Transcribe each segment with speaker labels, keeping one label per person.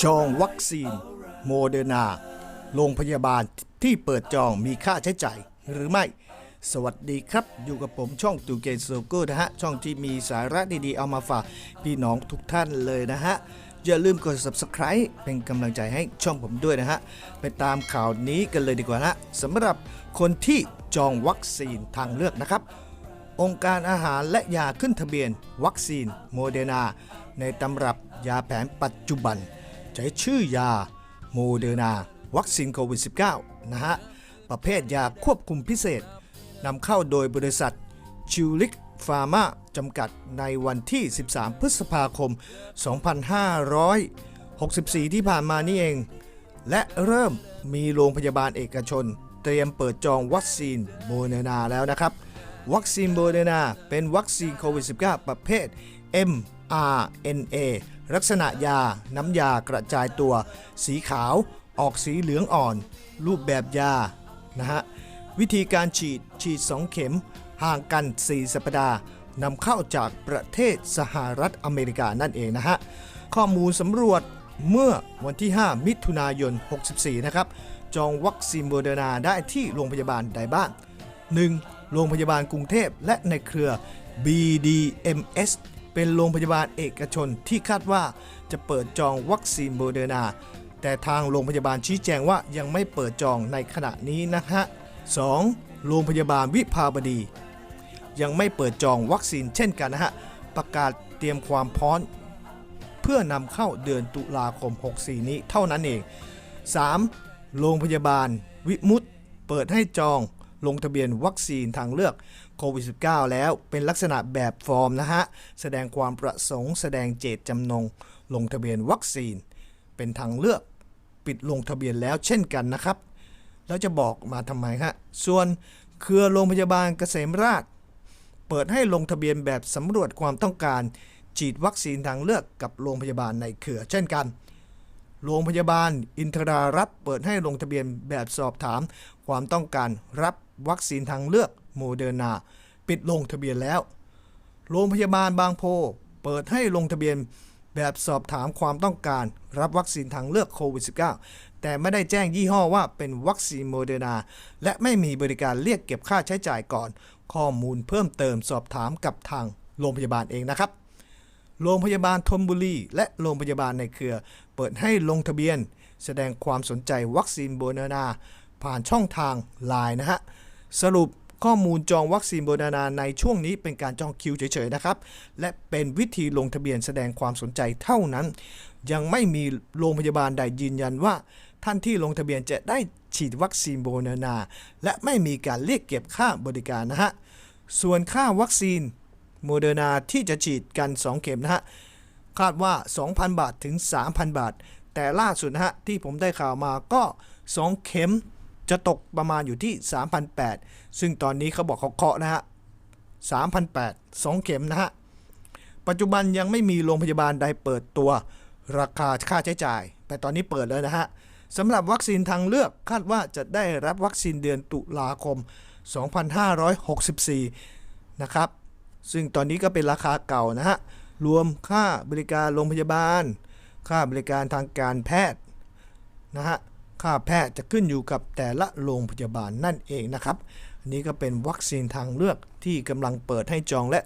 Speaker 1: จองวัคซีนโมเดอร์นาโรงพยาบาลที่เปิดจองมีค่าใช้จ่ายหรือไม่ สวัสดีครับ อยู่กับผมช่องตูเกนโซโก้นะฮะ ช่องที่มีสาระดีๆ เอามาฝากพี่น้องทุกท่านเลยนะฮะ อย่าลืมกด subscribe เป็นกำลังใจให้ช่องผมด้วยนะฮะ ไปตามข่าวนี้กันเลยดีกว่านะสำหรับคนที่จองวัคซีนทางเลือกนะครับ องค์การอาหารและยาขึ้นทะเบียน วัคซีนโมเดนาในตำรับยาแผนปัจจุบัน ใช้ชื่อยาโมเดอร์นาวัคซีนโควิด -19 นะฮะ ประเภทยาควบคุมพิเศษนำเข้าโดยบริษัทชิวลิกฟาร์มาจำกัดในวันที่ 13 พฤษภาคม 2564 ที่ผ่านมานี่เอง และเริ่มมีโรงพยาบาลเอกชน เตรียมเปิดจองวัคซีนโมเดอร์นาแล้วนะครับ วัคซีนโมเดอร์นาเป็นวัคซีนโควิด -19 ประเภท RNA ลักษณะยา น้ำยากระจายตัว สีขาว ออกสีเหลืองอ่อน รูปแบบยา นะฮะ วิธีการฉีด ฉีด 2 เข็ม ห่างกัน 4 สัปดาห์นำเข้าจากประเทศสหรัฐอเมริกานั่นเองนะฮะ ข้อมูลสำรวจเมื่อวันที่ 5 มิถุนายน 64 นะครับ จองวัคซีนโมเดอร์นาได้ที่โรงพยาบาลใดบ้าง 1. โรงพยาบาลกรุงเทพและในเครือ BDMS เป็นโรงพยาบาลเอกชนที่คาดว่าจะเปิดจองวัคซีนโมเดอร์นา แต่ทางโรงพยาบาลชี้แจงว่ายังไม่เปิดจองในขณะนี้นะฮะ 2. โรงพยาบาลวิภาบดี ยังไม่เปิดจองวัคซีนเช่นกันนะฮะ ประกาศเตรียมความพร้อมเพื่อนำเข้าเดือนตุลาคม 64 นี้เท่านั้นเอง 3. โรงพยาบาลวิมุตเปิดให้จอง ลงทะเบียนวัคซีนทางเลือกโควิด -19 แล้วเป็นลักษณะแบบฟอร์มนะฮะ แสดงความประสงค์แสดงเจตจำนง ลงทะเบียนวัคซีน เป็นทางเลือกปิดลงทะเบียนแล้วเช่นกันนะครับ แล้วจะบอกมาทำไมฮะ ส่วนเครือโรงพยาบาลเกษมราช เปิดให้ลงทะเบียนแบบสำรวจความต้องการฉีดวัคซีนทางเลือกกับโรงพยาบาลในเครือเช่นกัน โรงพยาบาลอินทรารัตน์เปิดให้ลงทะเบียนแบบสอบถาม ความต้องการรับ วัคซีนทางเลือกโมเดอร์นาปิดลงทะเบียนแล้ว โรงพยาบาลบางโพ เปิดให้ลงทะเบียนแบบสอบถามความต้องการรับวัคซีนทางเลือกโควิด -19 แต่ไม่ได้แจ้งยี่ห้อว่าเป็นวัคซีนโมเดอร์นาและไม่มีบริการเรียกเก็บค่าใช้จ่ายก่อน ข้อมูลเพิ่มเติมสอบถามกับทางโรงพยาบาลเองนะครับ โรงพยาบาลธนบุรี และโรงพยาบาลในเครือ เปิดให้ลงทะเบียน แสดงความสนใจวัคซีนโบนานา ผ่านช่องทางไลน์นะฮะ สรุปข้อมูลจองวัคซีนโบนานาในช่วงนี้เป็นการจองคิวเฉยๆนะครับ และเป็นวิธีลงทะเบียนแสดงความสนใจเท่านั้น ยังไม่มีโรงพยาบาลใดยืนยันว่า ท่านที่ลงทะเบียนจะได้ฉีดวัคซีนโบนานา และไม่มีการเรียกเก็บค่าบริการนะฮะ ส่วนค่าวัคซีนโมเดอร์นาที่จะฉีดกัน 2 เข็มนะฮะ คาดว่า 2,000 บาทถึง 3,000 บาท แต่ล่าสุดนะฮะที่ผมได้ข่าวมาก็ 2 เข็ม จะตกประมาณอยู่ที่3,800ซึ่งตอนนี้เขาบอกเขาเคาะนะฮะ3,800 2เข็มนะฮะ ปัจจุบันยังไม่มีโรงพยาบาลใดเปิดตัวราคาค่าใช้จ่าย แต่ตอนนี้เปิดแล้วนะฮะสำหรับวัคซีนทางเลือกคาดว่าจะได้รับวัคซีนเดือนตุลาคม 2564 นะครับ ซึ่งตอนนี้ก็เป็นราคาเก่านะฮะ รวมค่าบริการโรงพยาบาล ค่าบริการทางการแพทย์นะฮะ ค่าแพทย์จะขึ้นอยู่กับแต่ละโรงพยาบาลนั่นเองนะครับ อันนี้ก็เป็นวัคซีนทางเลือกที่กำลังเปิดให้จองและ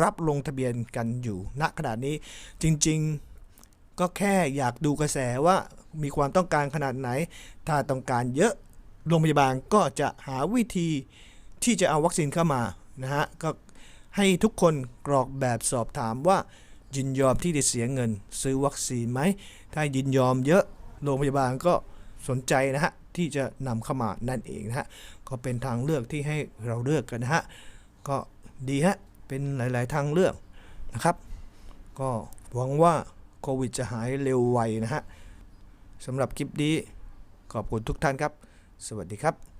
Speaker 1: รับลงทะเบียนกันอยู่ณขณะนี้ จริงๆก็แค่อยากดูกระแสว่ามีความต้องการขนาดไหน ถ้าต้องการเยอะโรงพยาบาลก็จะหาวิธีที่จะเอาวัคซีนเข้ามานะฮะก็ให้ทุกคนกรอกแบบสอบถามว่ายินยอมที่จะเสียเงิน ซื้อวัคซีนไหม ถ้ายินยอมเยอะ โรงพยาบาลก็ สนใจนะฮะที่จะนำเข้ามานั่นเองนะฮะก็เป็นทางเลือกที่ให้เราเลือกกันนะฮะก็ดีฮะเป็นหลาย ๆ ทางเลือกนะครับ ก็หวังว่าโควิดจะหายเร็วไวนะฮะสำหรับคลิปนี้ขอบคุณทุกท่านครับ สวัสดีครับ